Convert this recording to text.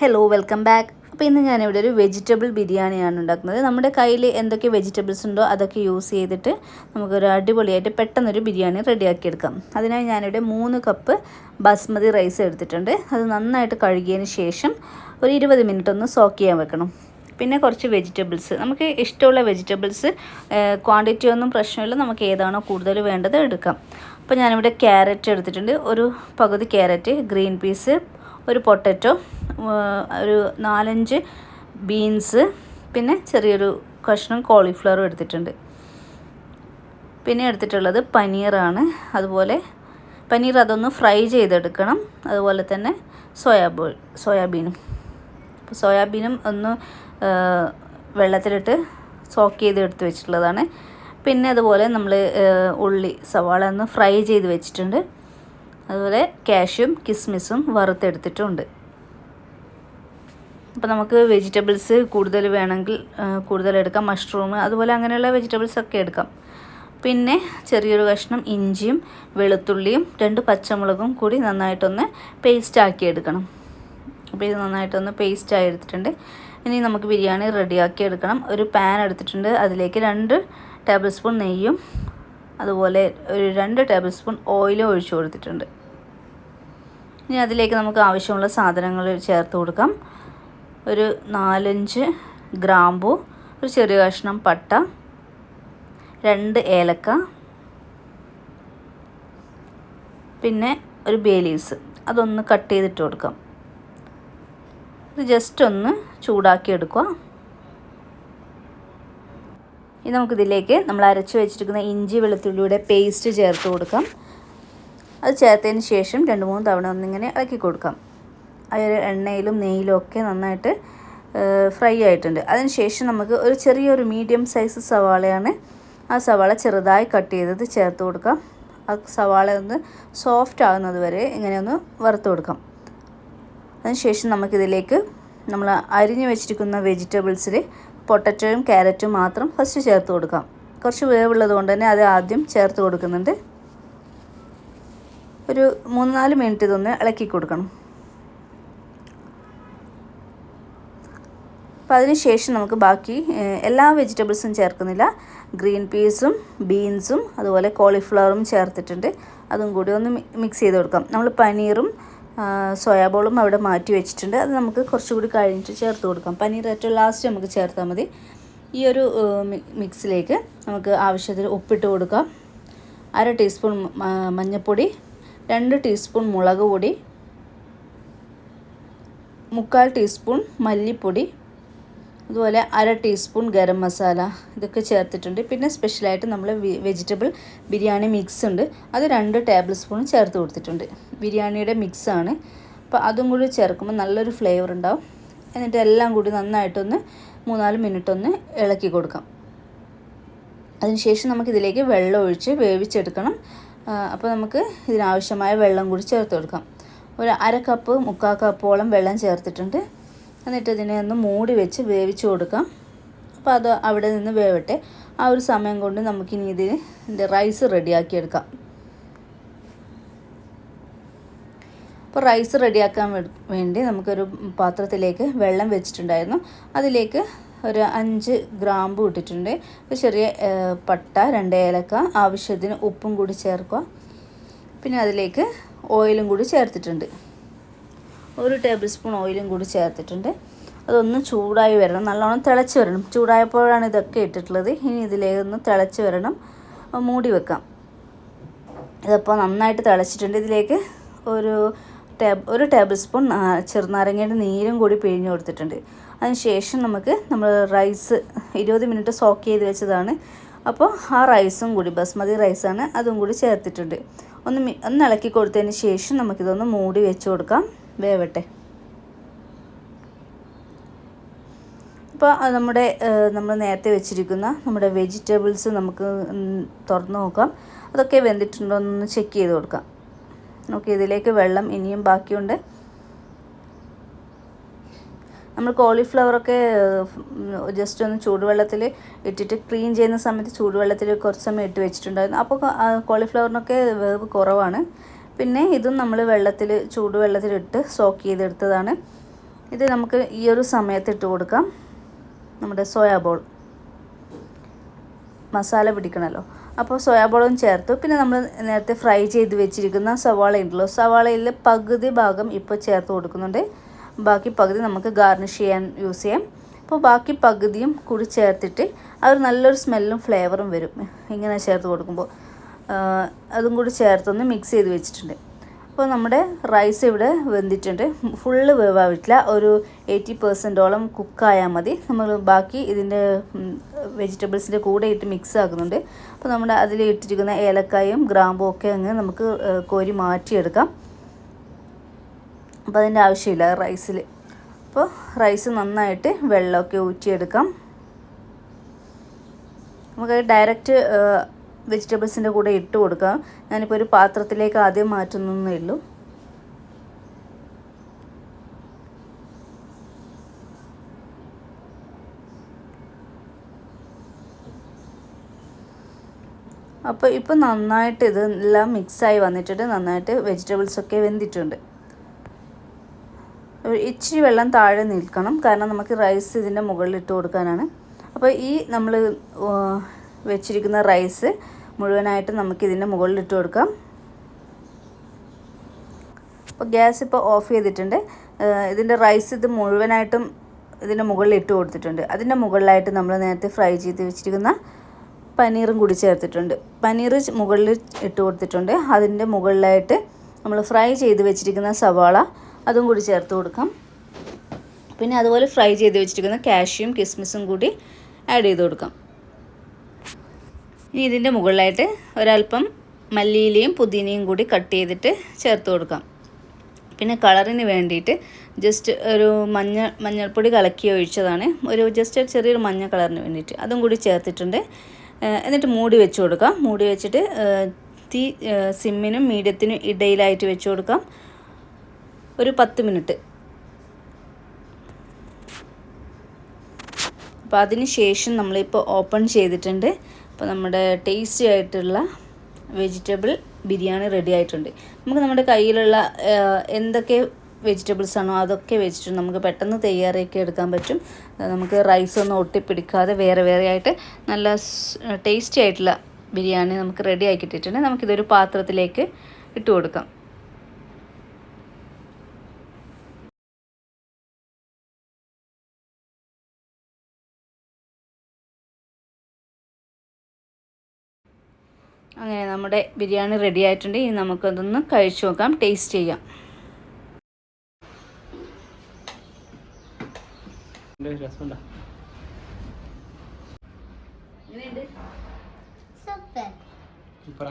Hello welcome back അപ്പോൾ ഇന്ന് ഞാനിവിടെ ഒരു വെജിറ്റബിൾ ബിരിയാണിയാണ് ഉണ്ടാക്കുന്നത്. നമ്മുടെ കയ്യിൽ എന്തൊക്കെ വെജിറ്റബിൾസ് ഉണ്ടോ അതൊക്കെ യൂസ് ചെയ്തിട്ട് നമുക്കൊരു അടിപൊളിയായിട്ട് പെട്ടെന്നൊരു ബിരിയാണി റെഡിയാക്കി എടുക്കാം അതിനായി ഞാനിവിടെ മൂന്ന് കപ്പ് ബസ്മതി റൈസ് എടുത്തിട്ടുണ്ട്. അത് നന്നായിട്ട് കഴുകിയതിന് ശേഷം ഒരു ഇരുപത് മിനിറ്റ് ഒന്ന് സോക്ക് ചെയ്യാൻ വെക്കണം. പിന്നെ കുറച്ച് വെജിറ്റബിൾസ് നമുക്ക് ഇഷ്ടമുള്ള വെജിറ്റബിൾസ് ക്വാണ്ടിറ്റി ഒന്നും പ്രശ്നമില്ല. നമുക്ക് ഏതാണോ കൂടുതൽ വേണ്ടത് എടുക്കാം. അപ്പോൾ ഞാനിവിടെ ക്യാരറ്റ് എടുത്തിട്ടുണ്ട്. ഒരു പകുതി ക്യാരറ്റ് ഗ്രീൻ പീസ് ഒരു പൊട്ടറ്റോ ഒരു നാലഞ്ച് ബീൻസ് പിന്നെ ചെറിയൊരു കഷ്ണം കോളിഫ്ലവറും എടുത്തിട്ടുണ്ട്. പിന്നെ എടുത്തിട്ടുള്ളത് പനീറാണ്. അതുപോലെ പനീർ അതൊന്ന് ഫ്രൈ ചെയ്തെടുക്കണം. അതുപോലെ തന്നെ സോയാബോൾ സോയാബീനും. സോയാബീനും ഒന്ന് വെള്ളത്തിലിട്ട് സോക്ക് ചെയ്ത് എടുത്ത് വെച്ചിട്ടുള്ളതാണ്. പിന്നെ അതുപോലെ നമ്മൾ ഉള്ളി സവാള ഒന്ന് ഫ്രൈ ചെയ്ത് വെച്ചിട്ടുണ്ട്. അതുപോലെ കാഷ്യും കിസ്മിസും വറുത്തെടുത്തിട്ടുണ്ട്. അപ്പോൾ നമുക്ക് വെജിറ്റബിൾസ് കൂടുതൽ വേണമെങ്കിൽ കൂടുതൽ എടുക്കാം. മഷ്റൂം അതുപോലെ അങ്ങനെയുള്ള വെജിറ്റബിൾസ് ഒക്കെ എടുക്കാം. പിന്നെ ചെറിയൊരു കഷ്ണം ഇഞ്ചിയും വെളുത്തുള്ളിയും രണ്ട് പച്ചമുളകും കൂടി നന്നായിട്ടൊന്ന് പേസ്റ്റ് ആക്കി എടുക്കണം. അപ്പോൾ ഇത് നന്നായിട്ടൊന്ന് പേസ്റ്റ് ആയി എടുത്തിട്ടുണ്ട്. ഇനി നമുക്ക് ബിരിയാണി റെഡിയാക്കി എടുക്കണം. ഒരു പാൻ എടുത്തിട്ടുണ്ട്. അതിലേക്ക് രണ്ട് ടേബിൾ സ്പൂൺ നെയ്യും അതുപോലെ ഒരു രണ്ട് ടേബിൾ സ്പൂൺ ഓയിലും ഒഴിച്ചു കൊടുത്തിട്ടുണ്ട്. ഇനി അതിലേക്ക് നമുക്ക് ആവശ്യമുള്ള സാധനങ്ങൾ ചേർത്ത് കൊടുക്കാം. ഒരു നാലഞ്ച് ഗ്രാമ്പു ഒരു ചെറിയ കഷ്ണം പട്ട രണ്ട് ഏലക്ക പിന്നെ ഒരു ബേലീസ് അതൊന്ന് കട്ട് ചെയ്തിട്ട് കൊടുക്കാം. ഇത് ജസ്റ്റ് ഒന്ന് ചൂടാക്കി എടുക്കുക. ഇനി നമുക്കിതിലേക്ക് നമ്മൾ അരച്ച് വെച്ചിരിക്കുന്ന ഇഞ്ചി വെളുത്തുള്ളിയുടെ പേസ്റ്റ് ചേർത്ത് കൊടുക്കാം. അത് ചേർത്തതിന് ശേഷം രണ്ട് മൂന്ന് തവണ ഒന്നിങ്ങനെ ഇളക്കി കൊടുക്കാം. അതിൽ എണ്ണയിലും നെയ്യിലും ഒക്കെ നന്നായിട്ട് ഫ്രൈ ആയിട്ടുണ്ട്. അതിന് ശേഷം നമുക്ക് ഒരു ചെറിയൊരു മീഡിയം സൈസ് സവാളയാണ് ആ സവാള ചെറുതായി കട്ട് ചെയ്തത് ചേർത്ത് കൊടുക്കാം. ആ സവാള ഒന്ന് സോഫ്റ്റ് ആകുന്നത് വരെ ഇങ്ങനെ ഒന്ന് വറുത്ത് കൊടുക്കാം. അതിനുശേഷം നമുക്കിതിലേക്ക് നമ്മൾ അരിഞ്ഞു വെച്ചിരിക്കുന്ന വെജിറ്റബിൾസിൽ പൊട്ടറ്റോയും ക്യാരറ്റും മാത്രം ഫസ്റ്റ് ചേർത്ത് കൊടുക്കാം. കുറച്ച് വേവുള്ളത് കൊണ്ട് തന്നെ അത് ആദ്യം ചേർത്ത് കൊടുക്കുന്നുണ്ട്. ഒരു മൂന്ന് നാല് മിനിറ്റ് ഇതൊന്ന് ഇളക്കി കൊടുക്കണം. അപ്പോൾ അതിന് ശേഷം നമുക്ക് ബാക്കി എല്ലാ വെജിറ്റബിൾസും ചേർക്കുന്നില്ല. ഗ്രീൻ പീസും ബീൻസും അതുപോലെ കോളിഫ്ലവറും ചേർത്തിട്ടുണ്ട്. അതും കൂടി ഒന്ന് മിക്സ് ചെയ്ത് കൊടുക്കാം. നമ്മൾ പനീറും സോയാബോളും അവിടെ മാറ്റി വെച്ചിട്ടുണ്ട്. അത് നമുക്ക് കുറച്ചുകൂടി കഴിഞ്ഞിട്ട് ചേർത്ത് കൊടുക്കാം. പനീർ ഏറ്റവും ലാസ്റ്റ് നമുക്ക് ചേർത്താൽ മതി. ഈ ഒരു മിക്സിലേക്ക് നമുക്ക് ആവശ്യത്തിന് ഉപ്പിട്ട് കൊടുക്കാം. അര ടീസ്പൂൺ മഞ്ഞൾപ്പൊടി രണ്ട് ടീസ്പൂൺ മുളക് പൊടി മുക്കാൽ ടീസ്പൂൺ മല്ലിപ്പൊടി അതുപോലെ അര ടീസ്പൂൺ ഗരം മസാല ഇതൊക്കെ ചേർത്തിട്ടുണ്ട്. പിന്നെ സ്പെഷ്യലായിട്ട് നമ്മൾ വെജിറ്റബിൾ ബിരിയാണി മിക്സ് ഉണ്ട്. അത് രണ്ട് ടേബിൾ സ്പൂൺ ചേർത്ത് കൊടുത്തിട്ടുണ്ട്. ബിരിയാണിയുടെ മിക്സാണ് അപ്പോൾ അതും കൂടി ചേർക്കുമ്പോൾ നല്ലൊരു ഫ്ലേവർ ഉണ്ടാവും. എന്നിട്ട് എല്ലാം കൂടി നന്നായിട്ടൊന്ന് മൂന്നാൽ മിനിറ്റ് ഒന്ന് ഇളക്കി കൊടുക്കാം. അതിനുശേഷം നമുക്കിതിലേക്ക് വെള്ളം ഒഴിച്ച് വേവിച്ചെടുക്കണം. അപ്പോൾ നമുക്ക് ഇതിനാവശ്യമായ വെള്ളം കൂടി ചേർത്ത് കൊടുക്കാം. ഒരു അര കപ്പ് മുക്കാൽ കപ്പോളം വെള്ളം ചേർത്തിട്ടുണ്ട്. എന്നിട്ട് ഇതിനെ ഒന്ന് മൂടി വെച്ച് വേവിച്ച് കൊടുക്കാം. അപ്പോൾ അത് അവിടെ നിന്ന് വേവട്ടെ. ആ ഒരു സമയം കൊണ്ട് നമുക്കിനി ഇതിന് റൈസ് റെഡിയാക്കിയെടുക്കാം അപ്പോൾ റൈസ് റെഡിയാക്കാൻ വേണ്ടി നമുക്കൊരു പാത്രത്തിലേക്ക് വെള്ളം വെച്ചിട്ടുണ്ടായിരുന്നു. അതിലേക്ക് ഒരു അഞ്ച് ഗ്രാമ്പു ഇട്ടിട്ടുണ്ട്. ഒരു ചെറിയ പട്ട രണ്ട് ഏലക്ക ആവശ്യത്തിന് ഉപ്പും കൂടി ചേർക്കുക. പിന്നെ അതിലേക്ക് ഓയിലും കൂടി ചേർത്തിട്ടുണ്ട്. ഒരു ടേബിൾ സ്പൂൺ ഓയിലും കൂടി ചേർത്തിട്ടുണ്ട്. അതൊന്ന് ചൂടായി വരണം. നല്ലോണം തിളച്ച് വരണം. ചൂടായപ്പോഴാണ് ഇതൊക്കെ ഇട്ടിട്ടുള്ളത്. ഇനി ഇതിലേക്കൊന്ന് തിളച്ച് വരണം. മൂടി വെക്കാം. ഇതിപ്പോൾ നന്നായിട്ട് തിളച്ചിട്ടുണ്ട്. ഇതിലേക്ക് ഒരു ടേബ് ഒരു ടേബിൾ സ്പൂൺ ചെറുനാരങ്ങയുടെ നീരും കൂടി പിഴിഞ്ഞു കൊടുത്തിട്ടുണ്ട്. അതിന് ശേഷം നമുക്ക് നമ്മൾ റൈസ് ഇരുപത് മിനിറ്റ് സോക്ക് ചെയ്ത് വെച്ചതാണ്. അപ്പോൾ ആ റൈസും കൂടി ബസ്മതി റൈസാണ് അതും കൂടി ചേർത്തിട്ടുണ്ട്. ഒന്ന് ഒന്ന് ഇളക്കി കൊടുത്തതിന് ശേഷം നമുക്കിതൊന്ന് മൂടി വെച്ച് കൊടുക്കാം. വേവട്ടെ. ഇപ്പോൾ നമ്മുടെ നമ്മൾ നേരത്തെ വെച്ചിരിക്കുന്ന നമ്മുടെ വെജിറ്റബിൾസ് നമുക്ക് തുറന്ന് നോക്കാം. അതൊക്കെ വെന്തിട്ടുണ്ടോ എന്നൊന്ന് ചെക്ക് ചെയ്ത് കൊടുക്കാം. നമുക്ക് ഇതിലേക്ക് വെള്ളം ഇനിയും ബാക്കിയുണ്ട്. നമ്മൾ കോളിഫ്ലവറൊക്കെ ജസ്റ്റ് ഒന്ന് ചൂടുവെള്ളത്തിൽ ഇട്ടിട്ട് ക്ലീൻ ചെയ്യുന്ന സമയത്ത് ചൂടുവെള്ളത്തിൽ കുറച്ച് സമയം ഇട്ട് വെച്ചിട്ടുണ്ടായിരുന്നു. അപ്പോൾ കോളിഫ്ലവറിനൊക്കെ വേവ് കുറവാണ്. പിന്നെ ഇതും നമ്മൾ വെള്ളത്തിൽ ചൂടുവെള്ളത്തിലിട്ട് സോക്ക് ചെയ്തെടുത്തതാണ്. ഇത് നമുക്ക് ഈ ഒരു സമയത്ത് ഇട്ട് കൊടുക്കാം. നമ്മുടെ സോയാബോൾ മസാല പിടിക്കണമല്ലോ അപ്പോൾ സോയാബോളും ചേർത്തു. പിന്നെ നമ്മൾ നേരത്തെ ഫ്രൈ ചെയ്ത് വെച്ചിരിക്കുന്ന സവാള ഉണ്ടല്ലോ. സവാളയിൽ പകുതി ഭാഗം ഇപ്പോൾ ചേർത്ത് കൊടുക്കുന്നുണ്ട്. ബാക്കി പകുതി നമുക്ക് ഗാർണിഷ് ചെയ്യാൻ യൂസ് ചെയ്യാം. അപ്പോൾ ബാക്കി പകുതിയും കൂടി ചേർത്തിട്ട് അതൊരു നല്ലൊരു സ്മെല്ലും ഫ്ലേവറും വരും. ഇങ്ങനെ ചേർത്ത് കൊടുക്കുമ്പോൾ. അതും കൂടി ചേർത്തൊന്ന് മിക്സ് ചെയ്ത് വെച്ചിട്ടുണ്ട്. അപ്പോൾ നമ്മുടെ റൈസ് ഇവിടെ വെന്തിട്ടുണ്ട്. ഫുള്ള് വേവാവിട്ടില്ല ഒരു എയ്റ്റി പെർസെന്റോളം കുക്കായാൽ മതി. നമ്മൾ ബാക്കി ഇതിന്റെ വെജിറ്റബിൾസിന്റെ കൂടെ ഇട്ട് മിക്സ് ആക്കുന്നുണ്ട്. അപ്പോൾ നമ്മുടെ അതിൽ ഇട്ടിരിക്കുന്ന ഏലക്കായും ഗ്രാമ്പും ഒക്കെ അങ്ങ് നമുക്ക് കോരി മാറ്റിയെടുക്കാം. അപ്പോൾ അതിന്റെ ആവശ്യമില്ല റൈസിൽ അപ്പോൾ റൈസ് നന്നായിട്ട് വെള്ളമൊക്കെ ഊറ്റിയെടുക്കാം. നമുക്ക് ഡയറക്റ്റ് വെജിറ്റബിൾസിന്റെ കൂടെ ഇട്ട് കൊടുക്കാം. ഞാനിപ്പോൾ ഒരു പാത്രത്തിലേക്ക് ആദ്യം മാറ്റുന്നേ ഉള്ളൂ. അപ്പോൾ ഇപ്പോൾ നന്നായിട്ട് ഇതെല്ലാം മിക്സായി വന്നിട്ടുണ്ട്. നന്നായിട്ട് വെജിറ്റബിൾസൊക്കെ വെന്തിട്ടുണ്ട്. ഇച്ചിരി വെള്ളം താഴെ നിൽക്കണം. കാരണം നമുക്ക് റൈസ് ഇതിന്റെ മുകളിൽ ഇട്ട് കൊടുക്കാനാണ്. അപ്പോൾ ഈ നമ്മൾ വെച്ചിരിക്കുന്ന റൈസ് മുഴുവനായിട്ട് നമുക്ക് ഇതിന്റെ മുകളിൽ ഇട്ട് കൊടുക്കാം. അപ്പോൾ ഗ്യാസ് ഇപ്പോൾ ഓഫ് ചെയ്തിട്ടുണ്ട്. ഇതിന്റെ റൈസ് ഇത് മുഴുവനായിട്ടും ഇതിന്റെ മുകളിൽ ഇട്ട് കൊടുത്തിട്ടുണ്ട്. അതിന്റെ മുകളിലായിട്ട് നമ്മൾ നേരത്തെ ഫ്രൈ ചെയ്ത് വെച്ചിരിക്കുന്ന പനീറും കൂടി ചേർത്തിട്ടുണ്ട്. പനീർ മുകളിൽ ഇട്ട് കൊടുത്തിട്ടുണ്ട്. അതിന്റെ മുകളിലായിട്ട് നമ്മൾ ഫ്രൈ ചെയ്ത് വെച്ചിരിക്കുന്ന സവാള അതും കൂടി ചേർത്ത് കൊടുക്കാം. പിന്നെ അതുപോലെ ഫ്രൈ ചെയ്ത് വെച്ചിരിക്കുന്ന കാഷ്യും കിസ്മിസും കൂടി ആഡ് ചെയ്ത് കൊടുക്കാം. ഇനി ഇതിന്റെ മുകളിലായിട്ട് ഒരല്പം മല്ലിയിലയും പുതിനയും കൂടി കട്ട് ചെയ്തിട്ട് ചേർത്ത് കൊടുക്കാം. പിന്നെ കളറിന് വേണ്ടിയിട്ട് ജസ്റ്റ് ഒരു മഞ്ഞ മഞ്ഞൾപ്പൊടി കലക്കി ഒഴിച്ചതാണ്. ഒരു ജസ്റ്റ് ഒരു ചെറിയൊരു മഞ്ഞ കളറിന് വേണ്ടിയിട്ട്. അതും കൂടി ചേർത്തിട്ടുണ്ട്. എന്നിട്ട് മൂടി വെച്ച് കൊടുക്കാം. മൂടി വെച്ചിട്ട് തീ സിമ്മിനും മീഡിയത്തിനും ഇടയിലായിട്ട് വെച്ച് കൊടുക്കാം. ഒരു പത്ത് മിനിറ്റ്. അപ്പോൾ അതിന് ശേഷം നമ്മളിപ്പോൾ ഓപ്പൺ ചെയ്തിട്ടുണ്ട്. അപ്പോൾ നമ്മുടെ ടേസ്റ്റി ആയിട്ടുള്ള വെജിറ്റബിൾ ബിരിയാണി റെഡി ആയിട്ടുണ്ട്. നമുക്ക് നമ്മുടെ കയ്യിലുള്ള എന്തൊക്കെ വെജിറ്റബിൾസ് ആണോ അതൊക്കെ വെച്ചിട്ട് നമുക്ക് പെട്ടെന്ന് തയ്യാറാക്കി എടുക്കാൻ പറ്റും. നമുക്ക് റൈസ് ഒന്നും ഒട്ടിപ്പിടിക്കാതെ വേറെ വേറെ ആയിട്ട് നല്ല ടേസ്റ്റി ആയിട്ടുള്ള ബിരിയാണി നമുക്ക് റെഡി ആക്കി നമുക്കിതൊരു പാത്രത്തിലേക്ക് ഇട്ട് കൊടുക്കാം. അങ്ങനെ നമ്മുടെ ബിരിയാണി റെഡി ആയിട്ടുണ്ട്. ഇനി നമുക്കതൊന്ന് കഴിച്ചു നോക്കാം. ടേസ്റ്റ് ചെയ്യാം. Super super.